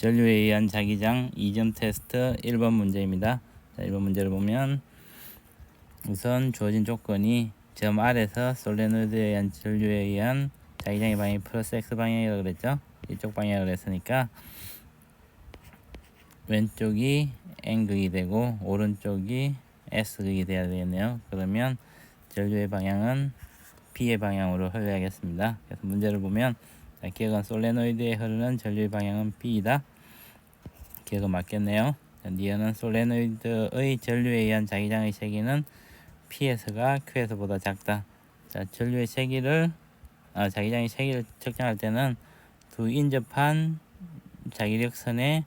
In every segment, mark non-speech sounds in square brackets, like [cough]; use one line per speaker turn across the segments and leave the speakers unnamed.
전류에 의한 자기장 2점 테스트 1번 문제입니다. 자, 1번 문제를 보면 우선 주어진 조건이 점 R에서 솔레노이드에 의한 전류에 의한 자기장의 방향이 플러스 X 방향이라고 그랬죠. 이쪽 방향을 했으니까 왼쪽이 N극이 되고 오른쪽이 S극이 돼야 되겠네요. 그러면 전류의 방향은 P의 방향으로 흘러야겠습니다. 그래서 문제를 보면 자, 기억은 솔레노이드에 흐르는 전류의 방향은 B이다. 기억은 맞겠네요. 자, 니은은 솔레노이드의 전류에 의한 자기장의 세기는 P에서가 Q에서보다 작다. 자, 전류의 세기를 아, 자기장의 세기를 측정할 때는 두 인접한 자기력선의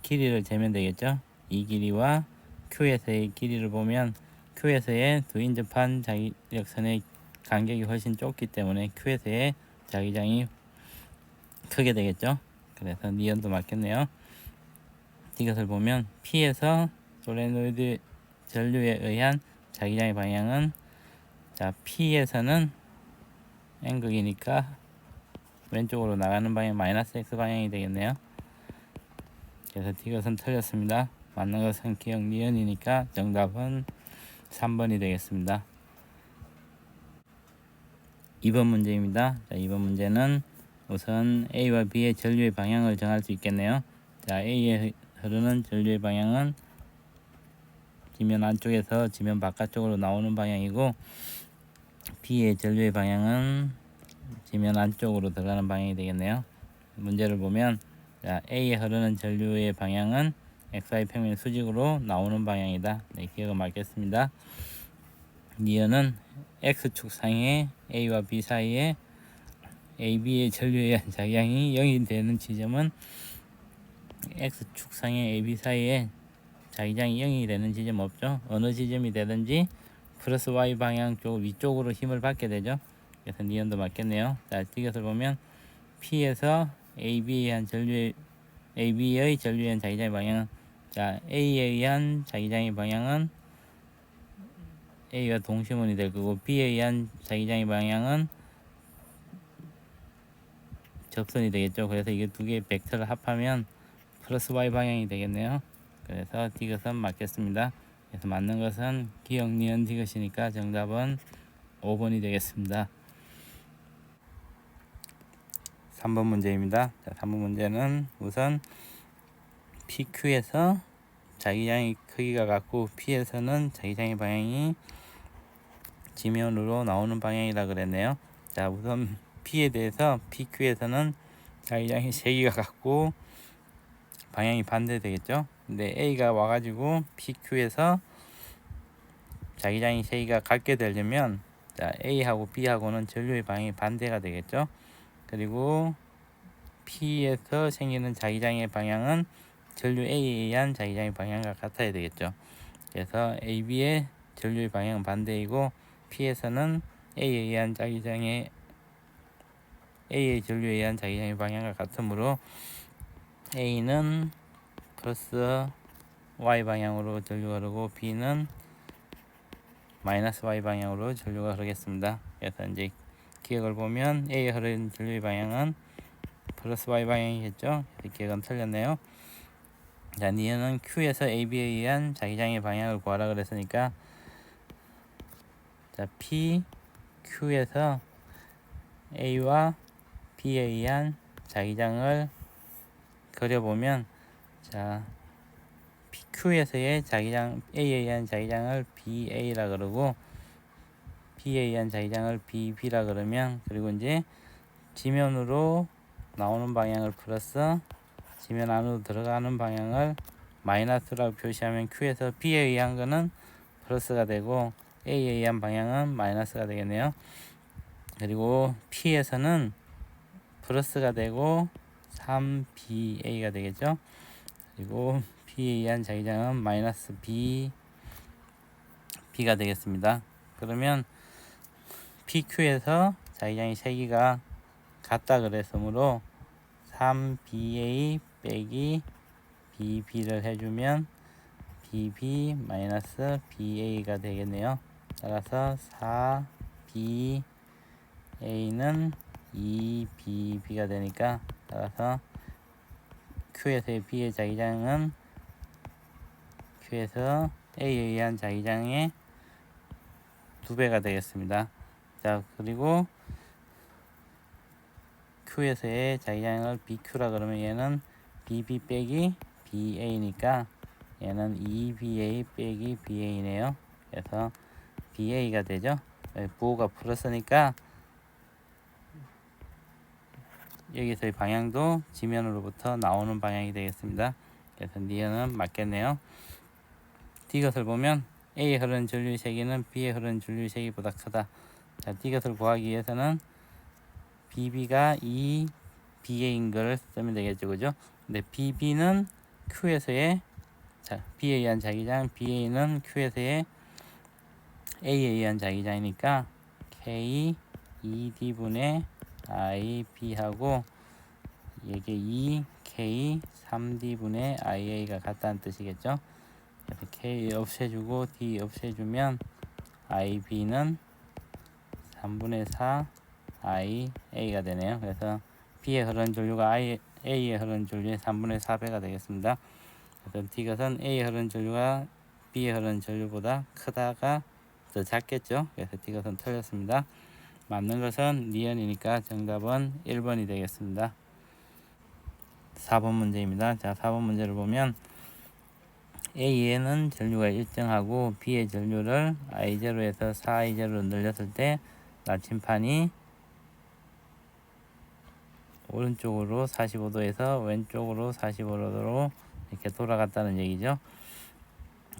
길이를 재면 되겠죠. 이 길이와 Q에서의 길이를 보면 Q에서의 두 인접한 자기력선의 간격이 훨씬 좁기 때문에 Q에서의 자기장이 크게 되겠죠. 그래서 니은도 맞겠네요. 이것을 보면 P에서 솔레노이드 전류에 의한 자기장의 방향은 자 P에서는 N극이니까 왼쪽으로 나가는 방향 마이너스 X 방향이 되겠네요. 그래서 이것은 틀렸습니다. 맞는 것은 기억 니은이니까 정답은 3번이 되겠습니다. 2번 문제입니다. 자, 2번 문제는 우선 A와 B의 전류의 방향을 정할 수 있겠네요. 자, A에 흐르는 전류의 방향은 지면 안쪽에서 지면 바깥쪽으로 나오는 방향이고 B의 전류의 방향은 지면 안쪽으로 들어가는 방향이 되겠네요. 문제를 보면 자, A에 흐르는 전류의 방향은 XY 평면 수직으로 나오는 방향이다. 네, 기억을 맞겠습니다. 니은은 X축 상의 A와 B 사이에 AB의 의한 자기장이 0이 되는 지점은 X축 상의 AB 사이에 자기장이 0이 되는 지점 없죠. 어느 지점이 되든지 플러스 Y 방향 쪽 위쪽으로 힘을 받게 되죠. 그래서 니은도 맞겠네요. 자, 이것을 보면 P에서 AB에 의한 전류의 AB의 전류에 의한 자기장의 방향은 자 A에 의한 자기장의 방향은 A가 동시문이 될 거고 B에 의한 자기장의 방향은 접선이 되겠죠. 그래서 이게 두 개의 벡터를 합하면 플러스 Y 방향이 되겠네요. 그래서 이것은 맞겠습니다. 그래서 맞는 것은 기억 니은 이것이니까 정답은 5번이 되겠습니다. 3번 문제입니다. 자, 3번 문제는 우선 PQ에서 자기장의 크기가 같고 P에서는 자기장의 방향이 지면으로 나오는 방향이라 그랬네요. 자, 우선 P에 대해서 PQ에서는 자기장의 세기가 같고 방향이 반대 되겠죠. 근데 A가 와가지고 PQ에서 자기장의 세기가 같게 되려면 자, A하고 B하고는 전류의 방향이 반대가 되겠죠. 그리고 P에서 생기는 자기장의 방향은 전류 A에 의한 자기장의 방향과 같아야 되겠죠. 그래서 AB의 전류의 방향은 반대이고 P에서는 A에 의한 자기장의 A의 전류에 의한 자기장의 방향과 같으므로 A는 플러스 Y 방향으로 전류가 흐르고 B는 마이너스 Y 방향으로 전류가 흐르겠습니다. 그래서 이제 기억을 보면 A에 흐르는 전류의 방향은 플러스 Y 방향이겠죠. 기억은 틀렸네요. 자, 니은은 Q에서 AB에 의한 자기장의 방향을 구하라 그랬으니까 자, P, Q에서 A와 B에 의한 자기장을 그려보면 자, PQ에서의 자기장 A에 의한 자기장을 BA라 그러고 B에 의한 자기장을 BB라 그러면 그리고 이제 지면으로 나오는 방향을 플러스 지면 안으로 들어가는 방향을 마이너스라고 표시하면 Q에서 B에 의한 거는 플러스가 되고 A에 의한 방향은 마이너스가 되겠네요. 그리고 P에서는 플러스가 되고 3BA가 되겠죠. 그리고 의한 자기장은 마이너스 B B가 되겠습니다. 그러면 PQ에서 자기장의 세기가 같다 그랬으므로 3BA 빼기 BB를 해주면 BB 마이너스 BA가 되겠네요. 따라서 4BA는 2BB가 되니까 따라서 Q에서의 B의 자기장은 Q에서 A에 의한 자기장의 두 배가 되겠습니다. 자, 그리고 Q에서의 자기장을 BQ라 그러면 얘는 BB 빼기 BA니까 얘는 2BA 빼기 BA네요. 그래서 BA가 되죠. 여기 부호가 플러스니까 여기서의 방향도 지면으로부터 나오는 방향이 되겠습니다. 그래서 니은은 맞겠네요. D것을 보면 A에 흐르는 전류의 세기는 B에 흐르는 전류의 세기보다 크다. 자, D것을 구하기 위해서는 BB가 2 BA인 걸 쓰면 되겠죠. 그죠? 근데 BB는 Q에서의 자, B에 의한 자기장, BA는 Q에서의 A에 의한 자기장이니까 K 2D분의 IB하고 이게 2K 3D분의 IA가 같다는 뜻이겠죠. K 없애주고 D 없애주면 IB는 3분의 4 IA가 되네요. 그래서 B에 흐르는 전류가 I, A에 흐르는 전류의 3분의 4배가 되겠습니다. 그래서 D것은 A에 흐르는 전류가 B에 흐르는 전류보다 크다가 더 작겠죠. 그래서 D것은 틀렸습니다. 맞는 것은 니은이니까 정답은 1번이 되겠습니다. 4번 문제입니다. 자, 4번 문제를 보면 A에는 전류가 일정하고 B의 전류를 I0에서 4I0로 늘렸을 때 나침판이 오른쪽으로 45도에서 왼쪽으로 45도로 이렇게 돌아갔다는 얘기죠.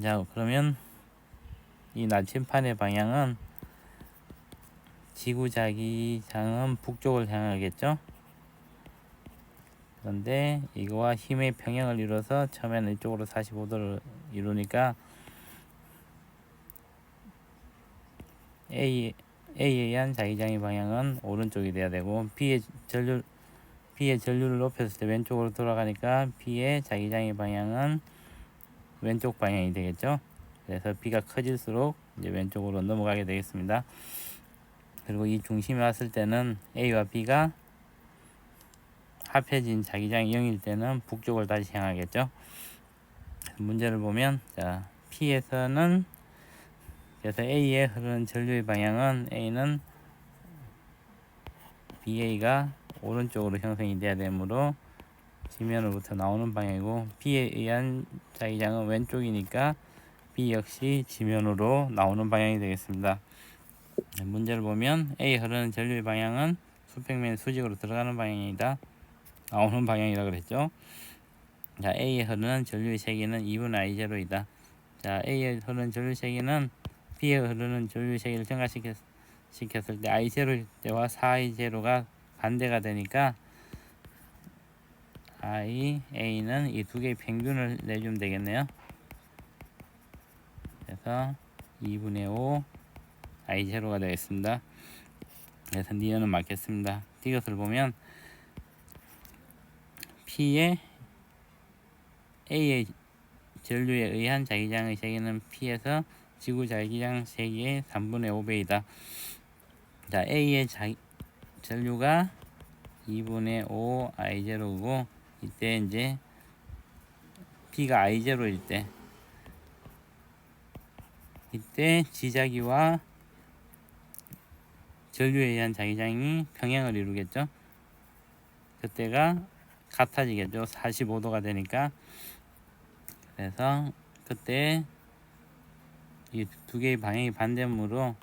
자, 그러면 이 나침판의 방향은 지구자기장은 북쪽을 향하겠죠. 그런데 이거와 힘의 평형을 이뤄서 처음에는 이쪽으로 45도를 이루니까 A, A에 의한 자기장의 방향은 오른쪽이 돼야 되고 B의 전류 B의 전류를 높였을 때 왼쪽으로 돌아가니까 B의 자기장의 방향은 왼쪽 방향이 되겠죠. 그래서 B가 커질수록 이제 왼쪽으로 넘어가게 되겠습니다. 그리고 이 중심에 왔을 때는 A와 B가 합해진 자기장이 0일 때는 북쪽을 다시 향하겠죠. 문제를 보면 자 P에서는 그래서 A에 흐르는 전류의 방향은 A는 BA가 오른쪽으로 형성이 돼야 되므로 지면으로부터 나오는 방향이고 B에 의한 자기장은 왼쪽이니까 B 역시 지면으로 나오는 방향이 되겠습니다. 문제를 보면 A 흐르는 전류의 방향은 수평면 수직으로 들어가는 방향이다. 나오는 방향이라 그랬죠. 자, A에 흐르는 전류의 세기는 2분 I0이다. 자, A에 흐르는 전류 세기는 B에 흐르는 전류 세기를 증가시켰을 때 I0일 때와 4I0가 반대가 되니까 I, A는 이 두 개의 평균을 내주면 되겠네요. 그래서 2분의 5 I0가 되겠습니다. 그래서 니은은 맞겠습니다. 이것을 보면 P의 A의 전류에 의한 자기장의 세기는 P에서 지구 자기장 세기의 3분의 5배이다. 자, A의 자기, 전류가 2분의 5 I0고 이때 이제 P가 I0일 때 이때 지자기와 전류에 의한 자기장이 평행을 이루겠죠. 그때가 같아지겠죠. 45도가 되니까. 그래서 그때 이 두 개의 방향이 반대므로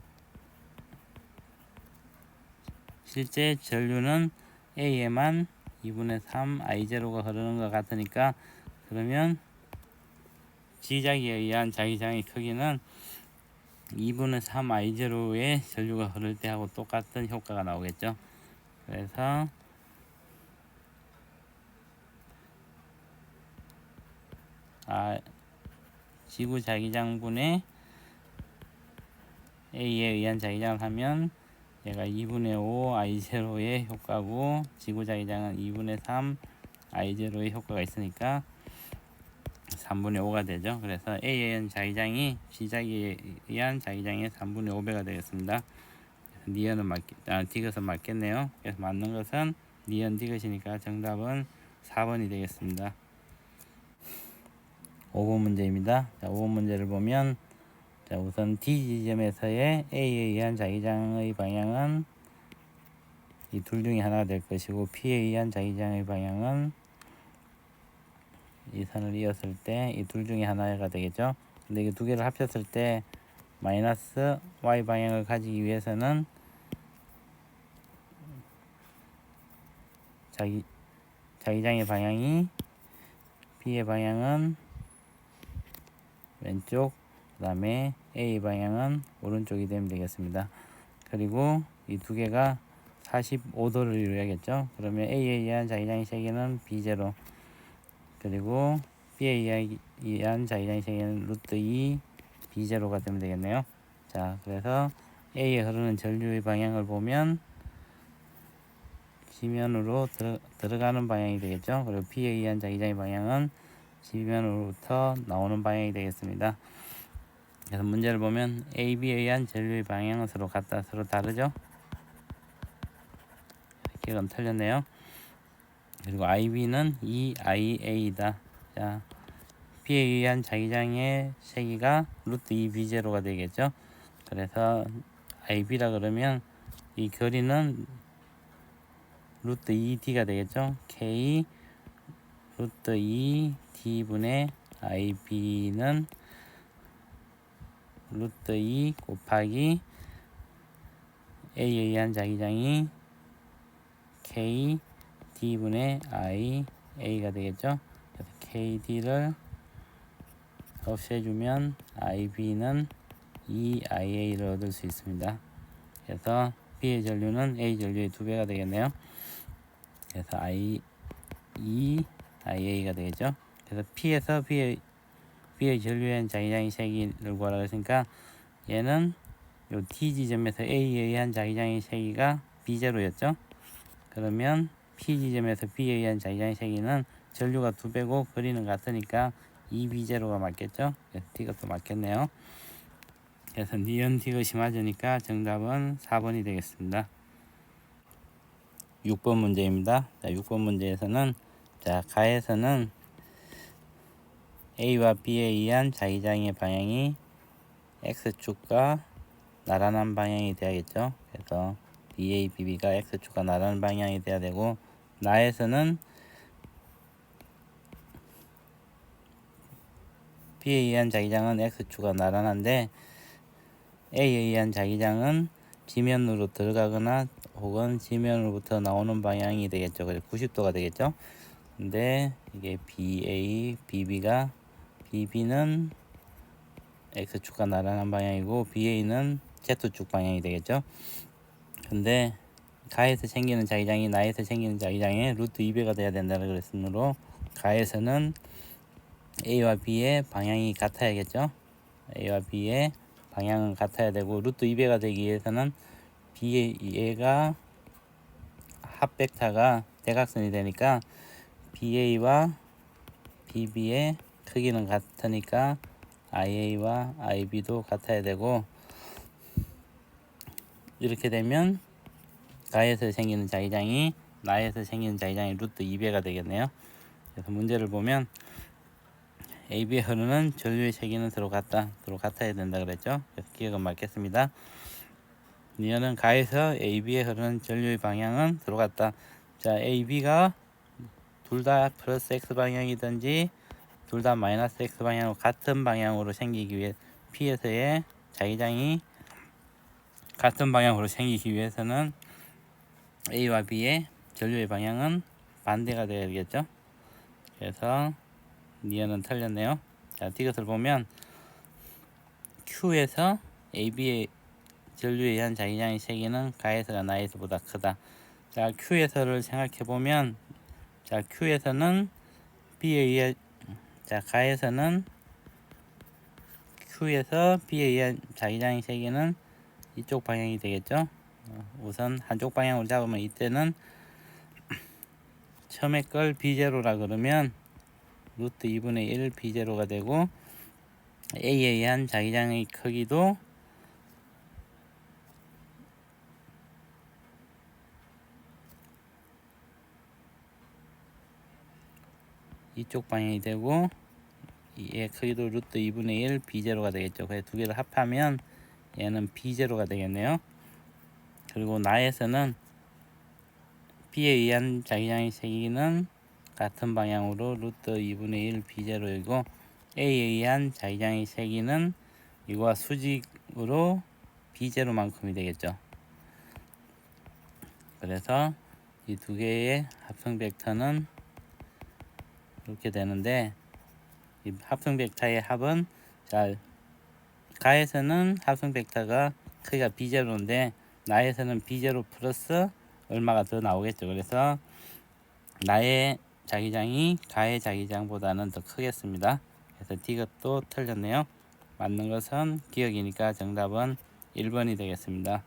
실제 전류는 A에만 2분의 3 I0가 흐르는 것 같으니까 그러면 지자기에 의한 자기장의 크기는 2분의 3 I0의 전류가 흐를 때하고 똑같은 효과가 나오겠죠. 그래서 아, 지구 자기장분의 A에 의한 자기장을 하면 얘가 2분의 5 I0의 효과고 지구 자기장은 2분의 3 I0의 효과가 있으니까 3분의 5가 되죠. 그래서 A에 자기장이 G자기에 의한 자기장의 3분의 5배가 되겠습니다. 니은은 맞, 아, 디귿은 맞겠네요. 그래서 맞는 것은 니은 디귿이니까 정답은 4번이 되겠습니다. 5번 문제입니다. 자, 5번 문제를 보면 자, 우선 D 지점에서의 A에 의한 자기장의 방향은 이 둘 중에 하나가 될 것이고 P에 의한 자기장의 방향은 이 선을 이었을 때 이 둘 중에 하나가 되겠죠. 근데 이두 개를 합쳤을 때 마이너스 y 방향을 가지기 위해서는 자기 자기장의 방향이 B의 방향은 왼쪽 그 다음에 A 방향은 오른쪽이 되면 되겠습니다. 그리고 이 두 개가 45도를 이루어야겠죠. 그러면 A에 의한 자기장의 세기는 B0 그리고 B에 의한 자기장의 세기는 루트 2 B0가 되면 되겠네요. 자, 그래서 A에 흐르는 전류의 방향을 보면 지면으로 들어, 들어 가는 방향이 되겠죠. 그리고 B에 의한 자기장의 방향은 지면으로부터 나오는 방향이 되겠습니다. 그래서 문제를 보면 A, B에 의한 전류의 방향은 서로 같다, 서로 다르죠. 이건 틀렸네요. 그리고 IB는 EIA이다. 자, B에 의한 자기장의 세기가 루트 2B0가 되겠죠. 그래서 IB라 그러면 이 거리는 루트 2D가 되겠죠. K 루트 2D분의 IB는 루트 2 곱하기 A에 의한 자기장이 K D분의 I A가 되겠죠. 그래서 KD를 없애주면 IB는 EIA를 얻을 수 있습니다. 그래서 B의 전류는 A 전류의 두 배가 되겠네요. 그래서 I E IA가 되겠죠. 그래서 P에서 B의 B의 전류엔 자기장의 세기를 구하라 그랬으니까 얘는 요 T 지점에서 A에 의한 자기장의 세기가 B0였죠. 그러면 P 지점에서 B에 의한 자기장의 세기는 전류가 두 배고 거리는 같으니까 2B0가 맞겠죠. T가 또 맞겠네요. 그래서 니은 디귿이 맞으니까 정답은 4번이 되겠습니다. 6번 문제입니다. 자, 6번 문제에서는 자, 가에서는 A와 B에 의한 자기장의 방향이 X축과 나란한 방향이 돼야겠죠. 그래서 BA, BB가 X축과 나란한 방향이 돼야 되고 나에서는 B에 의한 자기장은 X축과 나란한데 A에 의한 자기장은 지면으로 들어가거나 혹은 지면으로부터 나오는 방향이 되겠죠. 그래서 90도가 되겠죠. 근데 이게 BA, BB가 BB는 X축과 나란한 방향이고 BA는 Z축 방향이 되겠죠. 근데 가에서 생기는 자기장이 나에서 생기는 자기장의 루트 2배가 돼야 된다는 그랬으므로 가에서는 A와 B의 방향이 같아야겠죠. A와 B의 방향은 같아야 되고 루트 2배가 되기 위해서는 B의 얘가 합벡터가 대각선이 되니까 BA와 BB의 크기는 같으니까 IA와 IB도 같아야 되고 이렇게 되면 가에서 생기는 자기장이 나에서 생기는 자기장이 루트 2배가 되겠네요. 그래서 문제를 보면 AB에 흐르는 전류의 세기는. 서로 같아야 된다 그랬죠. 그래서 기억은 맞겠습니다. 니어는 가에서 AB에 흐르는 전류의 방향은 같다. 자, AB가 둘 다 플러스 X 방향이든지 둘 다 마이너스 X 방향으로 같은 방향으로 생기기 위해 P에서의 자기장이 같은 방향으로 생기기 위해서는 A와 B의 전류의 방향은 반대가 되어야겠죠. 그래서 니어는 틀렸네요. 자, 디귿을 보면 Q에서 AB의 전류에 의한 자기장의 세기는 가에서가 나에서보다 크다. 자, Q에서를 생각해 보면 자, Q에서는 B에 의해 자, 가에서는 Q에서 B에 의한 자기장의 세기는 이쪽 방향이 되겠죠. 어, 우선 한쪽 방향으로 잡으면 이때는 [clears throat] 처음에 걸 B0라 그러면 루트 2분의 1 B0가 되고 A에 의한 자기장의 크기도 이쪽 방향이 되고 얘 크기도 루트 2분의 1 B0가 되겠죠. 그래서 두 개를 합하면 얘는 B0가 되겠네요. 그리고 나에서는 B에 의한 자기장의 세기는 같은 방향으로 루트 2분의 1 B0이고 A에 의한 자기장의 세기는 이거와 수직으로 B0만큼이 되겠죠. 그래서 이 두 개의 합성 벡터는 이렇게 되는데 이 합성 벡터의 합은 자 가에서는 합성 벡터가 크기가 B0인데 나에서는 B0 플러스 얼마가 더 나오겠죠. 그래서 나의 자기장이 가의 자기장보다는 더 크겠습니다. 그래서 D것도 틀렸네요. 맞는 것은 기억이니까 정답은 1번이 되겠습니다.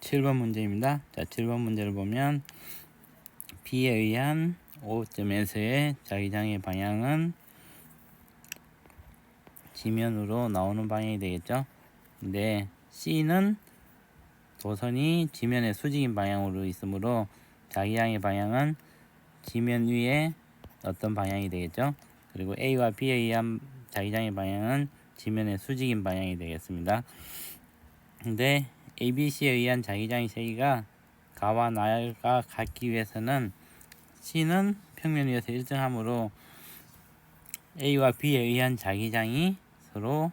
7번 문제입니다. 자, 7번 문제를 보면 B에 의한 O점에서의 자기장의 방향은 지면으로 나오는 방향이 되겠죠. 근데 C는 도선이 지면의 수직인 방향으로 있으므로 자기장의 방향은 지면 위에 어떤 방향이 되겠죠. 그리고 A와 B에 의한 자기장의 방향은 지면의 수직인 방향이 되겠습니다. 근데 ABC에 의한 자기장의 세기가 가와 나가 같기 위해서는 C는 평면 위에서 일정하므로 A와 B에 의한 자기장이 서로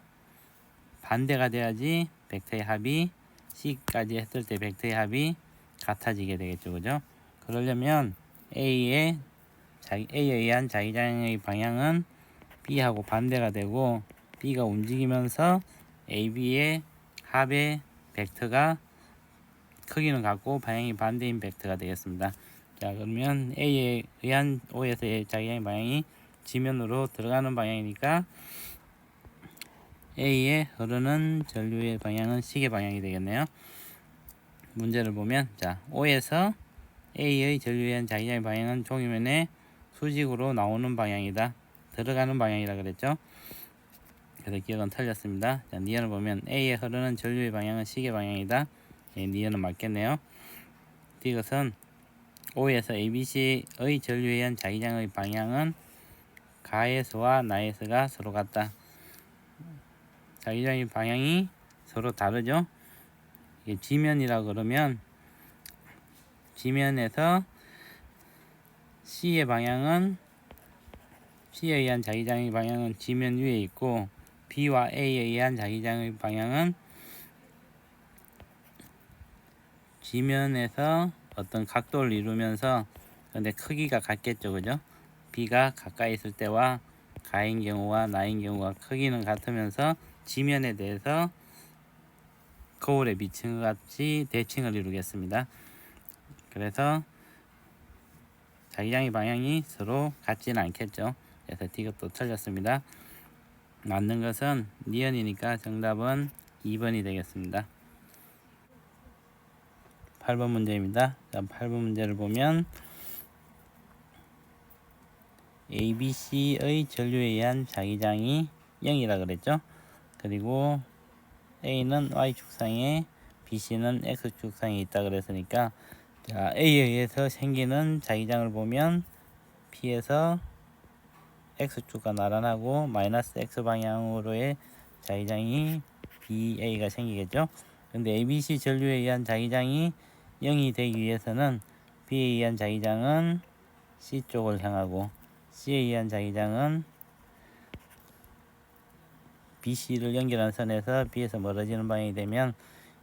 반대가 돼야지 벡터의 합이 C까지 했을 때 벡터의 합이 같아지게 되겠죠. 그죠? 그러려면 A의 자기, A에 의한 자기장의 방향은 B하고 반대가 되고 B가 움직이면서 AB의 합의 벡터가 크기는 같고 방향이 반대인 벡터가 되겠습니다. 자 그러면 A에 의한 O에서의 자기장의 방향이 지면으로 들어가는 방향이니까 A에 흐르는 전류의 방향은 시계 방향이 되겠네요. 문제를 보면 자 O에서 A의 전류에 의한 자기장의 방향은 종이면에 수직으로 나오는 방향이다. 들어가는 방향이라 그랬죠. 그래서 기억은 틀렸습니다. 자, 니언을 보면 A에 흐르는 전류의 방향은 시계 방향이다. 예, 니언은 맞겠네요. 이것은 O에서 ABC의 전류에 의한 자기장의 방향은 가에서와 나에서가 서로 같다. 자기장의 방향이 서로 다르죠. 이게 지면이라 그러면 지면에서 C의 방향은 C에 의한 자기장의 방향은 지면 위에 있고 B와 A에 의한 자기장의 방향은 지면에서 어떤 각도를 이루면서 근데 크기가 같겠죠 그죠 B가 가까이 있을 때와 가인 경우와 나인 경우가 크기는 같으면서 지면에 대해서 비친 것 같이 대칭을 이루겠습니다 그래서 자기장의 방향이 서로 같지는 않겠죠 그래서 D것도 틀렸습니다 맞는 것은 니언이니까 정답은 2번이 되겠습니다 8번 문제입니다. 자, 8번 문제를 보면 ABC의 전류에 의한 자기장이 0이라 그랬죠. 그리고 A는 Y축상에 BC는 X축상에 있다 그랬으니까 자, A에 의해서 생기는 자기장을 보면 P에서 X축과 나란하고 마이너스 X 방향으로의 자기장이 BA가 생기겠죠. 근데 ABC 전류에 의한 자기장이 0이 되기 위해서는 B에 의한 자기장은 C 쪽을 향하고 C에 의한 자기장은 BC를 연결한 선에서 B에서 멀어지는 방향이 되면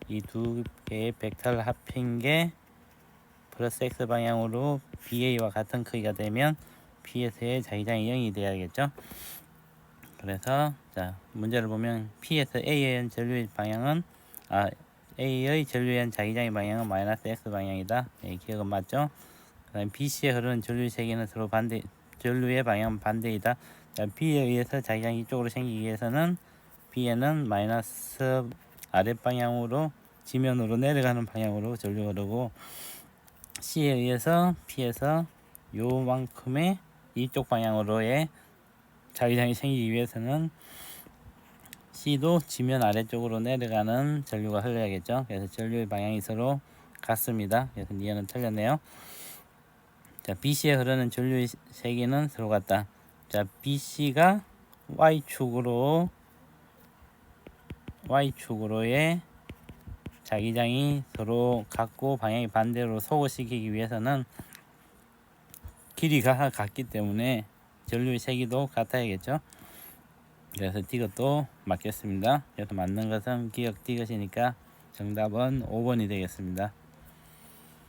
이 두 개의 벡터를 합힌 게 플러스 X 방향으로 BA와 같은 크기가 되면 P에서의 자기장이 0이 돼야겠죠. 그래서 자 문제를 보면 P에서 A에 의한 전류의 방향은 아 A의 전류에 의한 자기장의 방향은 마이너스 X 방향이다. 네, 기억은 맞죠? 그 다음 BC에 흐르는 전류의 세기는 서로 반대, 전류의 방향은 반대이다. 자, B에 의해서 자기장이 이쪽으로 생기기 위해서는 B에는 마이너스 아랫방향으로 지면으로 내려가는 방향으로 전류가 흐르고 C에 의해서 P에서 요만큼의 이쪽 방향으로의 자기장이 생기기 위해서는 C도 지면 아래쪽으로 내려가는 전류가 흘러야겠죠. 그래서 전류의 방향이 서로 같습니다. 그래서 니은은 틀렸네요. 자, BC에 흐르는 전류의 세기는 서로 같다. 자, BC가 Y축으로 Y축으로의 자기장이 서로 같고 방향이 반대로 소거시키기 위해서는 길이가 같기 때문에 전류의 세기도 같아야겠죠. 그래서 디귿도 맞겠습니다. 그래서 맞는 것은 기억 디귿이니까 정답은 5번이 되겠습니다.